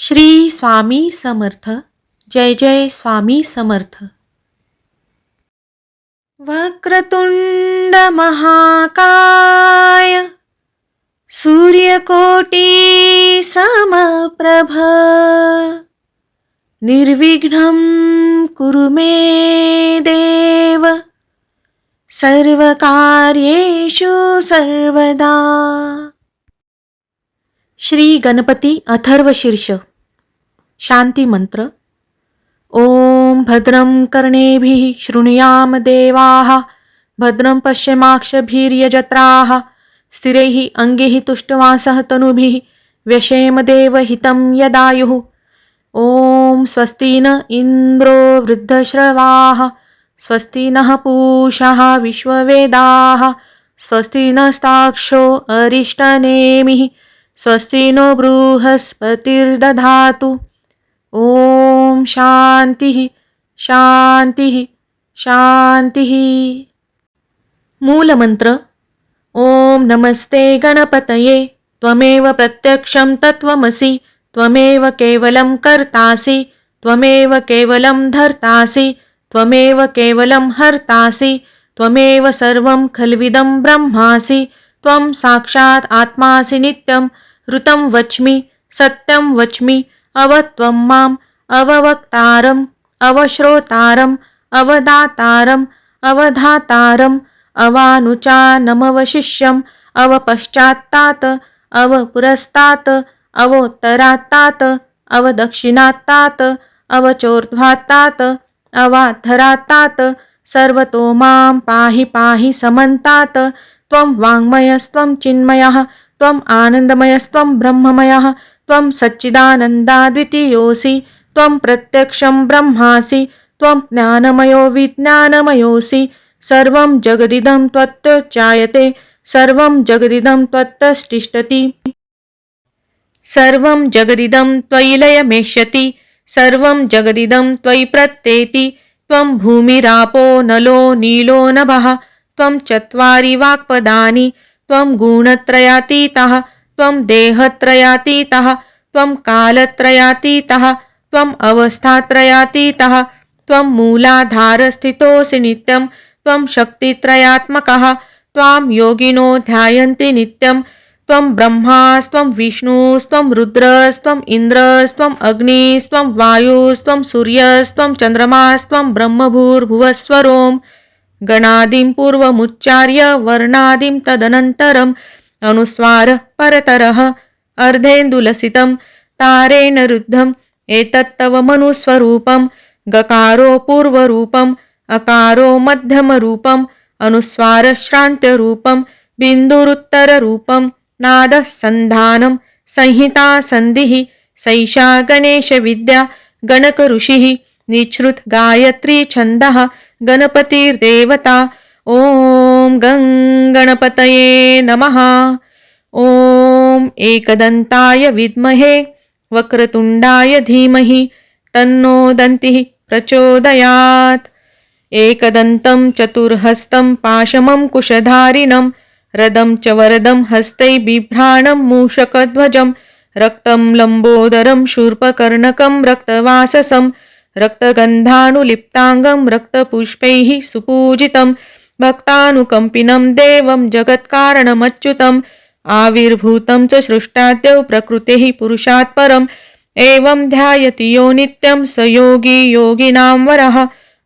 श्री स्वामी समर्थ। जय जय स्वामी समर्थ। वक्रतुंड महाकाय सूर्यकोटी समप्रभ। निर्विघ्नं कुरु मे देव। सर्वकार्येषु सर्वदा। श्री गणपती अथर्वशीर्ष शांती मंत्र। ॐ भद्रं कर्णेभिः शृणुयाम देवा भद्रम पश्यमाक्षभिर्यजत्राः, स्थिर अङ्गैः तुष्टवासः तनु व्यशेम देवहितं यदायुः। ॐ स्वस्ति न इन्द्रो वृद्धश्रवाः स्वस्ति नः पूषः विश्ववेदाः स्वस्ति नस्ताक्षो अरिष्टनेमिः स्वस्ति नो बृहस्पतिर्दधातु। ॐ शान्तिः शान्तिः शान्तिः मूलमन्त्र ॐ नमस्ते गणपतये, त्वमेव प्रत्यक्षं तत्त्वमसि, त्वमेव केवलं कर्तासि, त्वमेव केवलं धर्तासि, त्वमेव केवलं हर्तासि, त्वमेव सर्वं खल्विदं ब्रह्मासि, त्वं साक्षात् आत्मासि नित्यं, ऋतं वच्मि, सत्यं वच्मि अवत्वं माम्, अववक्तारम्, अवश्रोतारम्, अवदातारम्, अवधातारम्, अवानुचानमवशिष्यम्, अवपश्चात्तात्, अवपुरस्तात्, अवोत्तरात्तात्, अवदक्षिणात्तात्, अवचोर्ध्वात्तात्, अवाधरात्तात्, सर्वतो माँ पाहि पाहि समन्तात्, त्वं वाङ्मयस्त्वं चिन्मयः त्वम् आनन्दमयस्त्वं ब्रह्ममयः त्वं सच्चिदानन्दाद्वितीयोऽसि, त्वं प्रत्यक्षं ब्रह्मासि, त्वं ज्ञानमयो विज्ञानमयोऽसि, सर्वं जगदिदं त्वत्तचायते सर्वं जगदिदं त्वत्तष्टिष्ठति सर्वं जगदिदं त्वयि लयमेष्यति, सर्वं जगदिदं त्वयि प्रत्येति, त्वं भूमिरापो नलो नीलो नभः, त्वं चत्वारि वाक्पदानि, त्वं गुणत्रयातीतः त्वं देहत्रयातीतः, त्वं कालत्रयातीतः त्वम् अवस्थात्रयातीतः, त्वं मूलाधारस्थितोऽसि नित्यं, त्वं शक्तित्रयात्मकः, त्वां योगिनो ध्यायन्ति नित्यं, त्वं ब्रह्मास्त्वं विष्णुस्त्वं रुद्रस्त्वम् इन्द्रस्त्वम् अग्निस्त्वं वायुस्त्वं सूर्यस्त्वं चन्द्रमास्त्वं ब्रह्मभूर्भुवस्वरोम् गणादिं पूर्वमुच्चार्य वर्णादिं तदनन्तरम् अनुस्वारः परतरः अर्धेन्दुलसितं तारेण रुद्धम् एतत्तव मनुस्वरूपं गकारो पूर्वरूपम् अकारो मध्यमरूपम् अनुस्वारश्रान्त्यरूपं बिन्दुरुत्तररूपं नादः सन्धानं संहितासन्धिः सैषा गणेशविद्या गणकऋषिः निच्छ्रुत गायत्री छन्दः गणपतिर्देवता ॐ गं गणपतये नमः। ॐ एकदन्ताय विद्महे, वक्रतुण्डाय धीमहि, तन्नो दन्तिः प्रचोदयात्। एकदन्तं चतुर्हस्तं पाशमं कुशधारिणं, रदं च वरदं हस्तै बिभ्राणं मूषकध्वजं, रक्तं लम्बोदरं शूर्पकर्णकं रक्तवाससं, रक्तगन्धानुलिप्ताङ्गं रक्तपुष्पैः सुपूजितं भक्तानुकम्पिनं देवं जगत्कारणमच्युतम् आविर्भूतं च सृष्टाद्यौ प्रकृतेः पुरुषात् परम्। एवं ध्यायति यो नित्यं स योगी योगिनां वरः।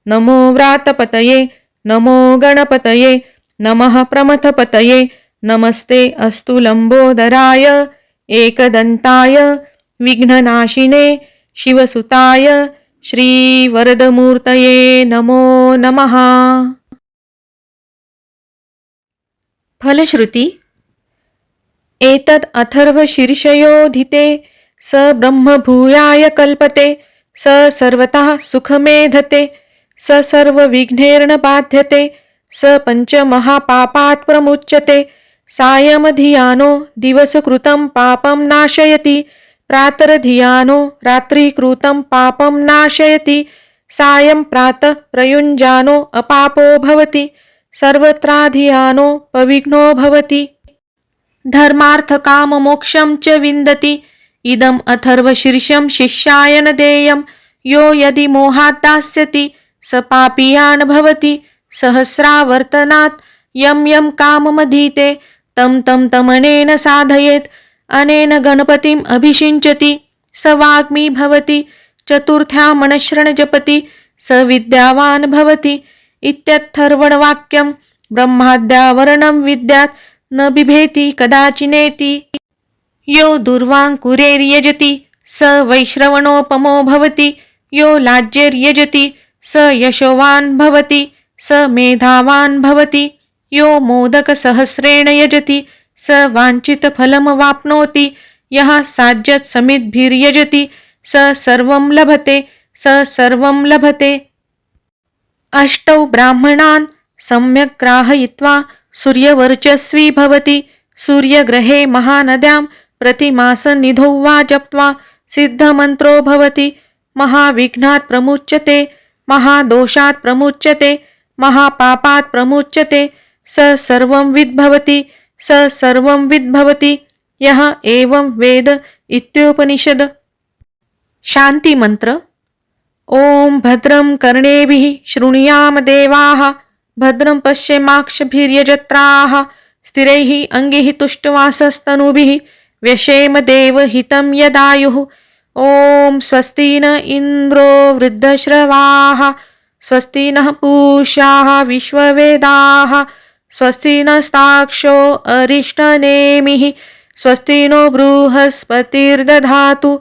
नमो व्रातपतये नमो गणपतये नमः प्रमथपतये नमस्ते अस्तु लम्बोदराय एकदन्ताय विघ्ननाशिने शिवसुताय श्रीवरदमूर्तये नमो नमः। फलश्रुती। एतद् अथर्वशीर्षयोधिते स ब्रह्मभूयाय कल्पते, स सर्वतः सुखमेधते, स सर्वविघ्नेर्न बाध्यते, स पञ्चमहापापात् प्रमुच्यते, सायमधियानो दिवसकृतं पापं नाशयति, प्रातरधियानो रात्रिकृतं पापं नाशयति, सायं प्रातः प्रयुञ्जानो अपापो भवति। सर्वत्राधियानो पविघ्नो भवति। धर्मार्थकाममोक्षं च विन्दति। इदम् अथर्वशीर्षं शिष्याय न देयं। यो यदि मोहात् दास्यति स पापीयान् भवति। सहस्रावर्तनात् यं यं काममधीते। तं तं तमनेन साधयेत्। अनेन गणपतिम् अभिषिञ्चति। स वाग्मी भवति। चतुर्थ्या मनश्रण जपति। स विद्यावान् भवति। इत्यर्थर्वणवाक्यं ब्रह्माद्यावरणं विद्यात् न बिभेति कदाचिनेति। यो दुर्वाङ्कुरेर्यजति स वैश्रवणोपमो भवति यो लाज्यर्यजति स यशोवान् भवति स मेधावान् भवति यो मोदकसहस्रेण यजति स वाञ्छितफलमवाप्नोति यः साज्यत्समिद्भिर्यजति स सर्वं लभते स सर्वं लभते। अष्टौ ब्राह्मणान् सम्यक् ग्राहयित्वा सूर्यवर्चस्वी भवति। सूर्यग्रहे महानद्यां प्रतिमासनिधौ वा जप्त्वा सिद्धमन्त्रो भवति। महाविघ्नात् प्रमुच्यते महादोषात् प्रमुच्यते महापापात् प्रमुच्यते। स सर्वं विद्भवति स सर्वं विद्भवति यः एवं वेद इत्योपनिषद। शान्तिमन्त्र। ॐ भद्रं कर्णेभिः शृणुयाम देवाः, भद्रं पश्येमाक्षभिर्यजत्राः, स्थिरैः अङ्गिः तुष्टवासस्तनुभिः व्यशेम देवहितं यदायुः। ॐ स्वस्ति न इन्द्रो वृद्धश्रवाः स्वस्ति नः पूषाः विश्ववेदाः स्वस्ति नस्ताक्षो अरिष्टनेमिः स्वस्ति नो बृहस्पतिर्दधातु।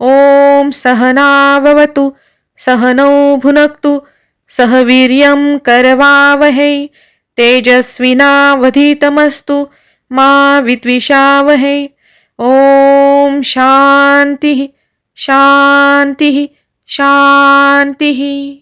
ॐ सहनाववतु सहनौ भुनक्तु सह वीर्यं करवावहै तेजस्विनावधीतमस्तु मा विद्विषावहै। ॐ शान्तिः शान्तिः शान्तिः।